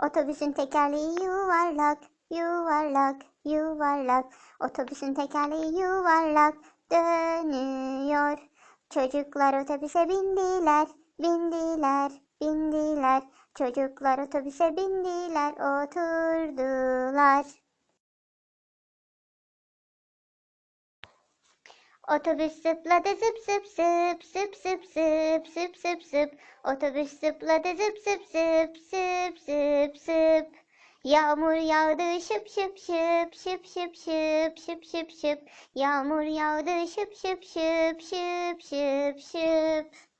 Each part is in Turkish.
Otobüsün tekerleği yuvarlak, yuvarlak, yuvarlak. Otobüsün tekerleği yuvarlak dönüyor. Çocuklar otobüse bindiler, bindiler, bindiler. Çocuklar otobüse bindiler, oturdular. Otobüs zıpladı zıp zıp zıp zıp zıp zıp zıp zıp zıp. Otobüs zıpladı zıp zıp zıp zıp zıp zıp. Yağmur yağdı şıp şıp şıp şıp şıp şıp şıp şıp şıp. Yağmur yağdı şıp şıp şıp şıp şıp şıp.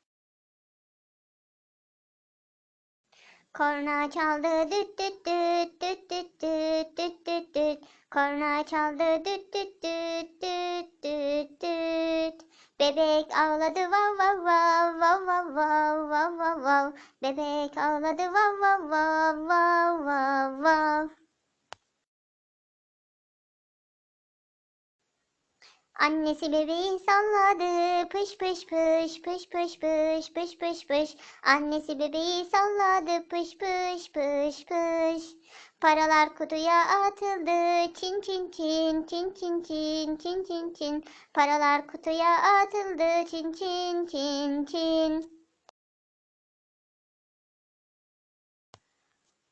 Korna çaldı düt düt düt düt düt düt düt düt düt. Korna çaldı düt düt düt düt düt düt. Bebek ağladı vav vav vav vav vav vav vav vav vav. Bebek ağladı vav vav vav vav vav vav. Annesi bebeği salladı pış pış pış pış pış pış pış pış pış. Annesi bebeği salladı pış pış pış pış. Paralar kutuya atıldı çin çin çin çin çin çin çin çin çin. Paralar kutuya atıldı çin çin çin çin.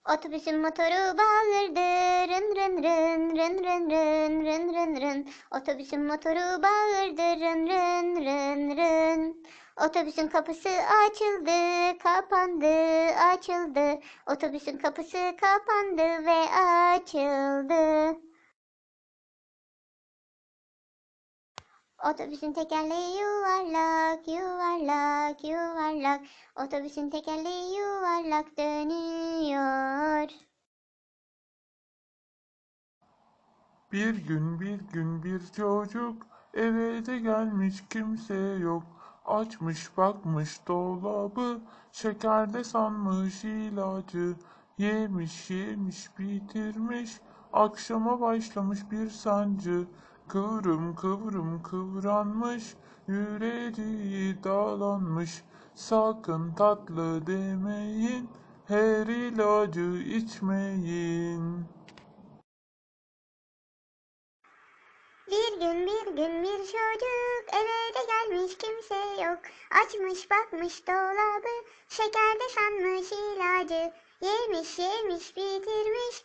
Otobüsün motoru bağırdı rın rın rın rın rın rın rın rın rın. Otobüsün motoru bağırdı rın rın rın rın. Otobüsün kapısı açıldı, kapandı, açıldı. Otobüsün kapısı kapandı ve açıldı. Otobüsün tekerleği yuvarlak, yuvarlak, yuvarlak. Otobüsün tekerleği yuvarlak dönüyor. Bir gün bir gün bir çocuk eve de gelmiş kimse yok. Açmış bakmış dolabı şekerde sanmış ilacı. Yemiş yemiş bitirmiş akşama başlamış bir sancı. Kıvrım kıvrım kıvranmış yüreği dağlanmış. Sakın tatlı demeyin her ilacı içmeyin. Bir gün bir gün bir çocuk eve de gelmiş kimse yok. Açmış bakmış dolabı şekerde sanmış ilacı. Yemiş yemiş bitirmiş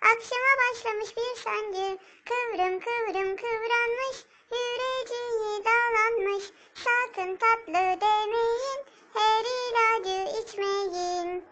akşama başlamış bir sancı. Kıvrım kıvrım kıvranmış yüreği dağlanmış. Sakın tatlı demeyin her ilacı içmeyin.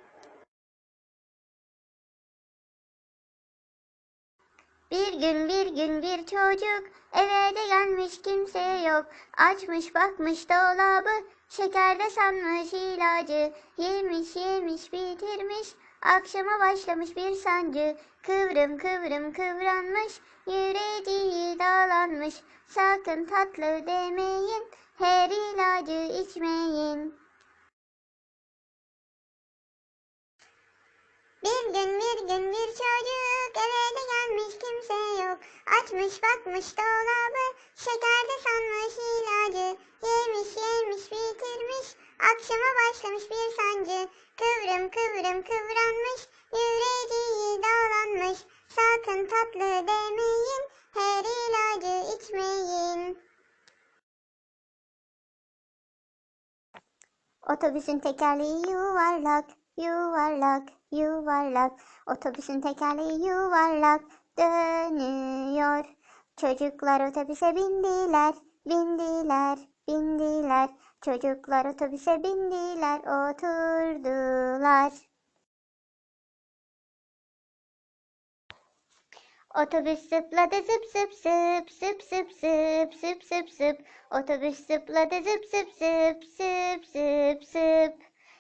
Bir gün bir gün bir çocuk eve de gelmiş kimse yok. Açmış bakmış dolabı şekerde sanmış ilacı. Yemiş yemiş bitirmiş akşama başlamış bir sancı. Kıvrım kıvrım kıvranmış yüreği dağlanmış. Sakın tatlı demeyin her ilacı içmeyin. Bir gün bir gün bir çocuk eve de gelmiş kimse yok. Açmış bakmış dolabı şekerde sanmış ilacı. Yemiş yemiş bitirmiş akşama başlamış bir sancı. Kıvrım kıvrım kıvranmış yüreği dağlanmış. Sakın tatlı demeyin her ilacı içmeyin. Otobüsün tekerleği yuvarlak, yuvarlak, yuvarlak. Otobüsün tekerleği yuvarlak dönüyor. Çocuklar otobüse bindiler, bindiler, bindiler. Çocuklar otobüse bindiler, oturdular. Otobüs zıpladı zıp zıp zıp zıp zıp zıp zıp zıp zıp. Otobüs zıpladı zıp zıp zıp zıp zıp zıp.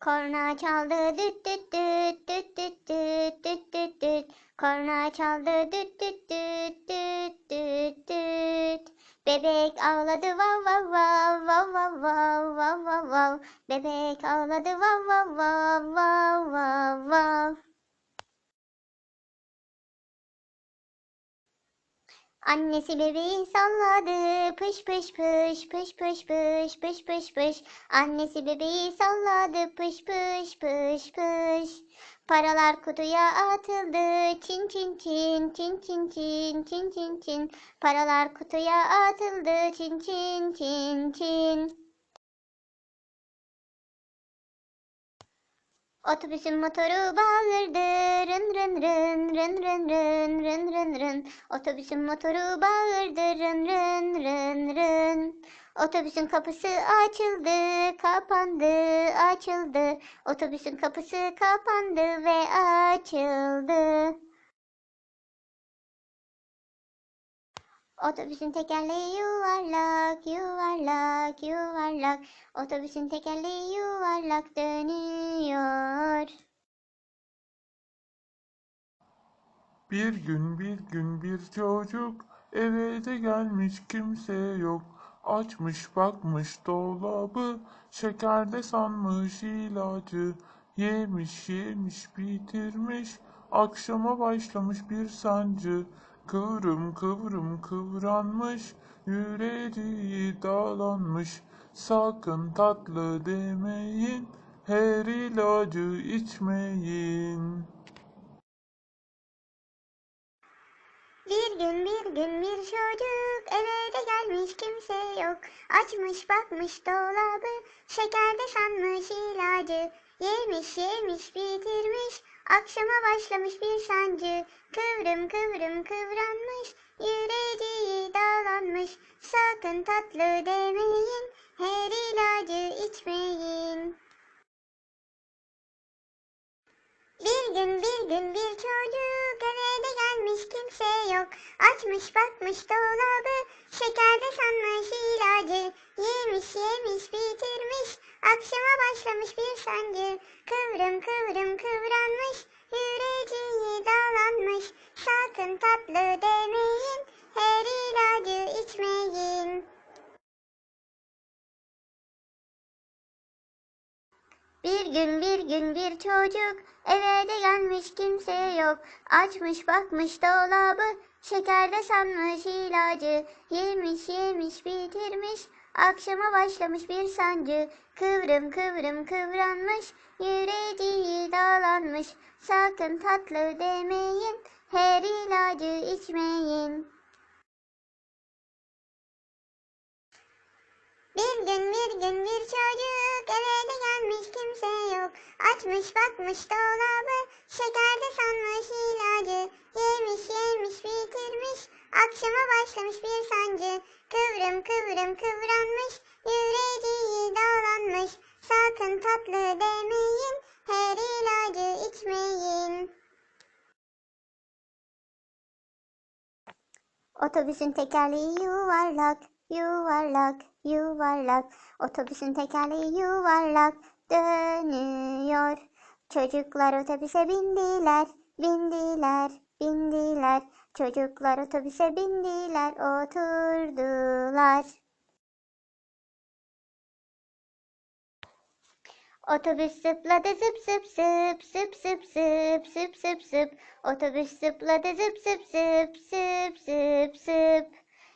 Korna çaldı düt düt düt düt düt düt düt düt düt. Korna çaldı düt düt düt düt düt düt. Bebek ağladı vav vav vav vav vav vav vav vav. Bebek ağladı vav vav vav vav vav vav. Annesi bebeği salladı pış pış pış pış pış pış pış pış pış. Annesi bebeği salladı pış pış pış pış. Paralar kutuya atıldı çin çin çin çin çin çin çin çin çin. Paralar kutuya atıldı çin çin çin çin. Otobüsün motoru bağırdı rın rın rın rın rın rın rın rın rın. Otobüsün motoru bağırdı rın rın rın rın. Otobüsün kapısı açıldı, kapandı, açıldı. Otobüsün kapısı kapandı ve açıldı. Otobüsün tekerleği yuvarlak, yuvarlak, yuvarlak. Otobüsün tekerleği yuvarlak dönüyor. Bir gün bir gün bir çocuk eve de gelmiş kimse yok. Açmış bakmış dolabı şekerde sanmış ilacı. Yemiş yemiş bitirmiş akşama başlamış bir sancı. Kıvrım kıvrım kıvranmış yüreği dağlanmış. Sakın tatlı demeyin her ilacı içmeyin. Bir gün bir gün bir çocuk eve de gelmiş kimse yok. Açmış bakmış dolabı şekerde sanmış ilacı. Yemiş yemiş bitirmiş akşama başlamış bir sancı. Kıvrım kıvrım kıvranmış yüreği dağlanmış. Sakın tatlı demeyin her ilacı içmeyin. Bir gün bir gün bir çocuk gelmiş kimse yok. Açmış bakmış dolabı şekerde sanmış ilacı. Yemiş yemiş bitirmiş akşama başlamış bir sancı. Kıvrım kıvrım kıvranmış yüreği dağlanmış. Sakın tatlı demeyin her ilacı içmeyin. Bir gün bir gün bir çocuk eve de gelmiş kimse yok. Açmış bakmış dolabı şekerde sanmış ilacı. Yemiş yemiş bitirmiş akşama başlamış bir sancı. Kıvrım kıvrım kıvranmış yüreği dağlanmış. Sakın tatlı demeyin her ilacı içmeyin. Bir gün bir gün bir çocuk eve de gelmiş kimse yok. Açmış bakmış dolabı şekerde sanmış ilacı. Yemiş yemiş bitirmiş akşama başlamış bir sancı. Kıvrım kıvrım kıvranmış yüreği dağlanmış. Sakın tatlı demeyin her ilacı içmeyin. Otobüsün tekerleği yuvarlak, yuvarlak, yuvarlak. Otobüsün tekerleği yuvarlak dönüyor. Çocuklar otobüse bindiler, bindiler, bindiler. Çocuklar otobüse bindiler, oturdular. Otobüs zıpladı zıp zıp zıp zıp zıp zıp zıp zıp zıp. Otobüs zıpladı zıp zıp zıp zıp zıp zıp.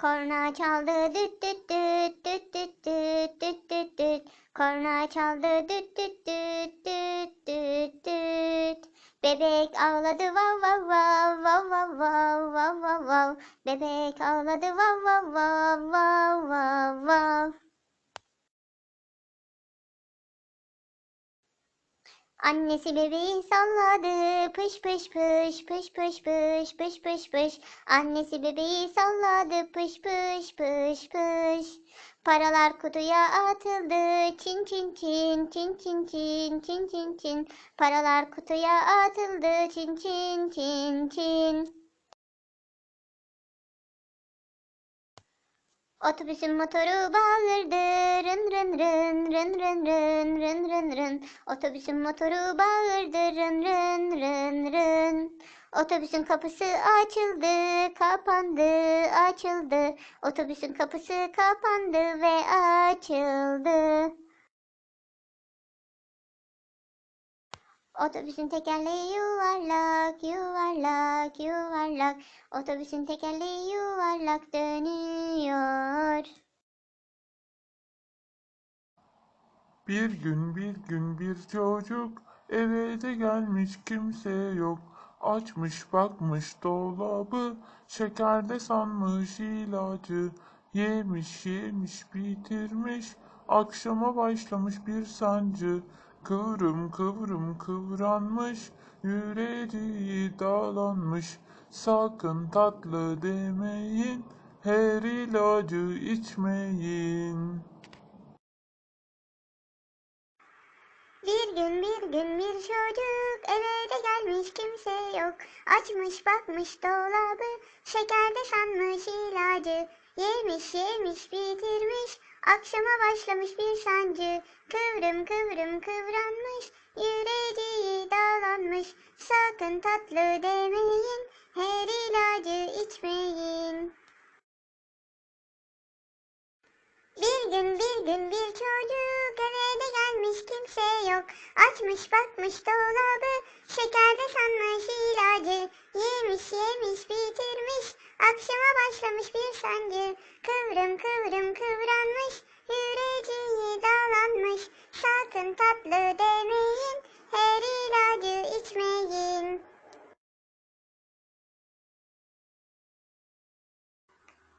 Korna çaldı düt düt düt düt düt düt düt düt düt. Korna çaldı düt düt düt düt düt düt. Bebek ağladı vav vav vav vav vav vav vav vav vav. Bebek ağladı vav vav vav vav vav vav. Annesi bebeği salladı pış pış pış pış pış pış pış pış pış. Annesi bebeği salladı pış pış pış pış. Paralar kutuya atıldı çin çin çin çin çin çin çin çin çin. Paralar kutuya atıldı çin çin çin çin. Otobüsün motoru bağırdı rın rın rın rın rın rın rın rın rın. Otobüsün motoru bağırdı rın rın rın rın. Otobüsün kapısı açıldı, kapandı, açıldı. Otobüsün kapısı kapandı ve açıldı. Otobüsün tekerleği yuvarlak, yuvarlak, yuvarlak. Otobüsün tekerleği yuvarlak dönüyor. Bir gün bir gün bir çocuk eve de gelmiş kimse yok. Açmış bakmış dolabı şekerde sanmış ilacı. Yemiş yemiş bitirmiş akşama başlamış bir sancı. Kıvrım kıvrım kıvranmış yüreği dağlanmış. Sakın tatlı demeyin her ilacı içmeyin. Bir gün bir gün bir çocuk eve de gelmiş kimse yok. Açmış bakmış dolabı şekerde sanmış ilacı. Yemiş yemiş bitirmiş akşama başlamış bir sancı. Kıvrım kıvrım kıvranmış yüreği dağlanmış. Sakın tatlı demeyin her ilacı içmeyin. Bir gün bir gün bir çocuk eve de gelmiş kimse yok. Açmış bakmış dolabı şekerde sanmış ilacı. Yemiş yemiş bitirmiş akşama başlamış bir sancı. Kıvrım kıvrım kıvranmış yüreği dağlanmış. Sakın tatlı demeyin her ilacı içmeyin.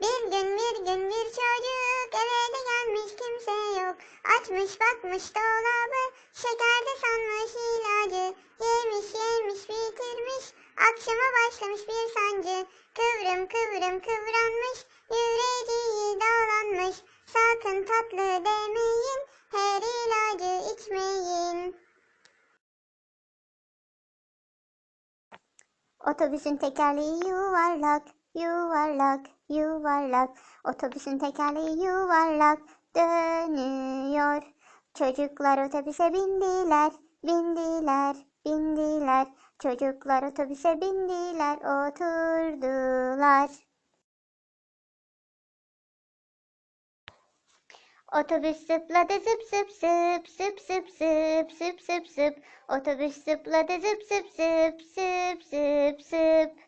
Bir gün bir gün bir çocuk eve de gelmiş kimse yok. Açmış bakmış dolabı şekerde sanmış ilacı. Yemiş yemiş bitirmiş akşama başlamış bir sancı. Kıvrım kıvrım kıvranmış yüreği dağlanmış. Sakın tatlı demeyin her ilacı içmeyin. Otobüsün tekerleği yuvarlak, yuvarlak, yuvarlak. Otobüsün tekerleği yuvarlak dönüyor. Çocuklar otobüse bindiler, bindiler, bindiler. Çocuklar otobüse bindiler, oturdular. Otobüs zıpladı zıp zıp zıp zıp zıp zıp zıp zıp zıp. Otobüs zıpladı zıp zıp zıp zıp zıp zıp.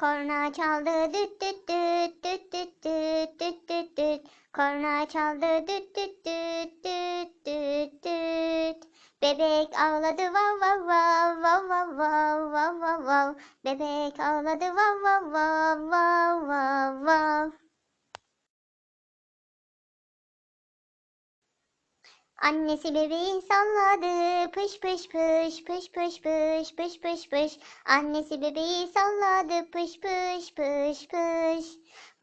Korna çaldı düt düt düt düt düt düt düt düt düt. Korna çaldı düt düt düt düt düt düt. Bebek ağladı vav vav vav vav vav vav vav vav vav. Bebek ağladı vav vav vav vav vav vav. Annesi bebeği salladı pış pış pış pış pış pış pış pış pış. Annesi bebeği salladı pış pış pış pış.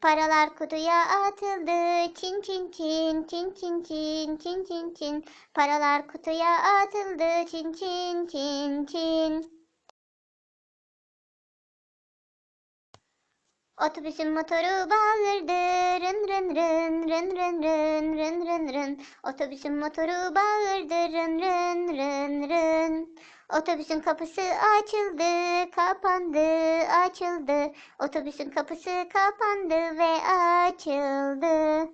Paralar kutuya atıldı çin çin çin çin çin çin çin çin çin. Paralar kutuya atıldı çin çin çin çin. Otobüsün motoru bağırdı rın rın rın rın rın rın rın rın rın. Otobüsün motoru bağırdı rın rın rın rın. Otobüsün kapısı açıldı, kapandı, açıldı. Otobüsün kapısı kapandı ve açıldı.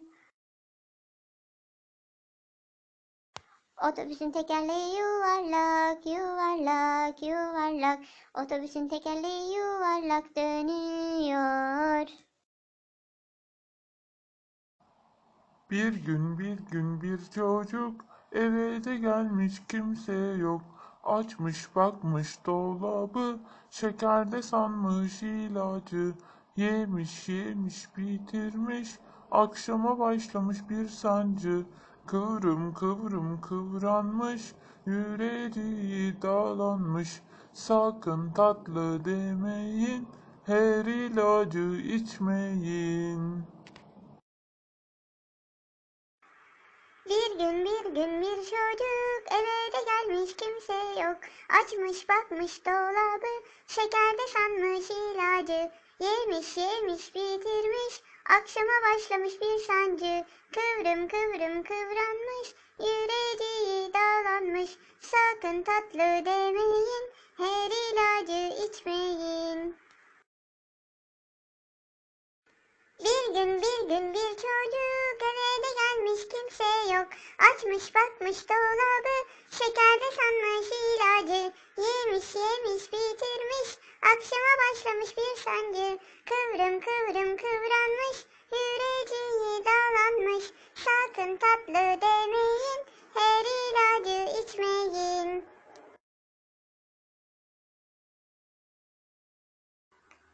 Otobüsün tekerleği yuvarlak, yuvarlak, yuvarlak. Otobüsün tekerleği yuvarlak dönüyor. Bir gün bir gün bir çocuk eve de gelmiş kimse yok. Açmış bakmış dolabı şekerde sanmış ilacı. Yemiş yemiş bitirmiş akşama başlamış bir sancı. Kıvrım kıvrım kıvranmış yüreği dağlanmış. Sakın tatlı demeyin her ilacı içmeyin. Bir gün bir gün bir çocuk eve de gelmiş kimse yok. Açmış bakmış dolabı şekerde sanmış ilacı. Yemiş yemiş bitirmiş akşama başlamış bir sancı. Kıvrım kıvrım kıvranmış yüreği dağlanmış. Sakın tatlı demeyin her ilacı içmeyin. Bir gün bir gün bir çocuk gelmiş kimse yok. Açmış bakmış dolabı şekerde sanmış ilacı. Yemiş yemiş bitirmiş akşama başlamış bir sancı. Kıvrım kıvrım kıvranmış yüreği dağlanmış. Sakın tatlı demeyin her ilacı içmeyin.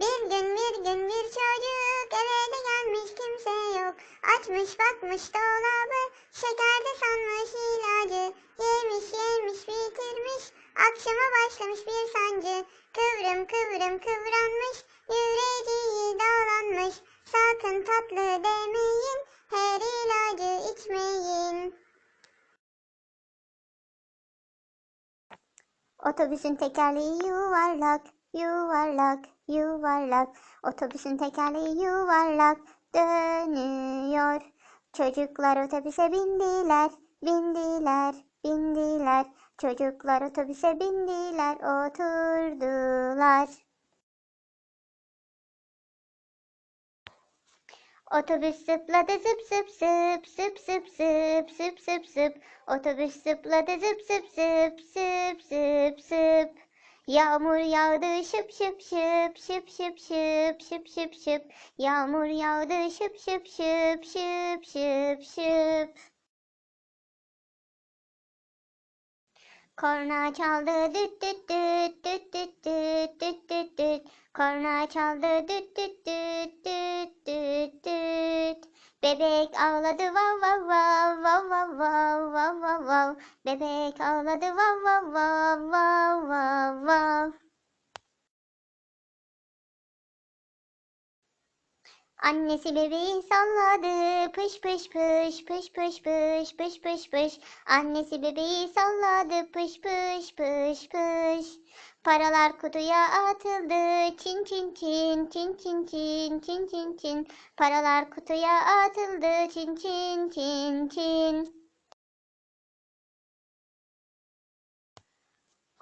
Bir gün bir gün bir çocuk eve de gelmiş kimse yok. Açmış bakmış dolabı şekerde sanmış ilacı. Yemiş yemiş bitirmiş akşama başlamış bir sancı. Kıvrım kıvrım kıvranmış yüreği dağlanmış. Sakın tatlı demeyin her ilacı içmeyin. Otobüsün tekerleği yuvarlak, yuvarlak, yuvarlak. Otobüsün tekerleği yuvarlak dönüyor. Çocuklar otobüse bindiler, bindiler, bindiler. Çocuklar otobüse bindiler, oturdular. Otobüs zıpladı zıp zıp zıp zıp zıp zıp zıp zıp zıp. Otobüs zıpladı zıp zıp zıp zıp zıp zıp. Yağmur yağdı şıp şıp şıp şıp şıp şıp şıp şıp şıp. Yağmur yağdı şıp şıp şıp şıp şıp şıp. Korna çaldı düt düt düt düt düt düt düt düt düt. Korna çaldı düt düt düt düt düt düt. Bebek ağladı vav vav vav vav. Bebek ağladı vav vav vav vav vav vav. Annesi bebeği salladı pış pış pış pış pış pış pış pış pış. Annesi bebeği salladı pış pış pış pış. Paralar kutuya atıldı çin çin çin çin çin çin çin çin çin. Paralar kutuya atıldı çin çin çin çin.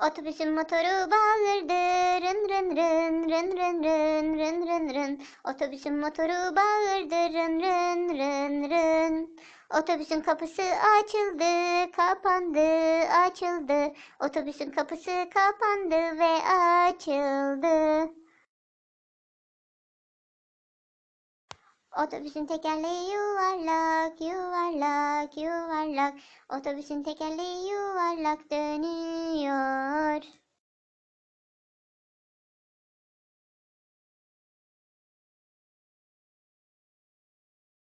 Otobüsün motoru bağırdı rın rın rın rın rın rın rın rın rın. Otobüsün motoru bağırdı rın rın rın rın. Otobüsün kapısı açıldı, kapandı, açıldı. Otobüsün kapısı kapandı ve açıldı. Otobüsün tekerleği yuvarlak, yuvarlak, yuvarlak. Otobüsün tekerleği yuvarlak dönüyor.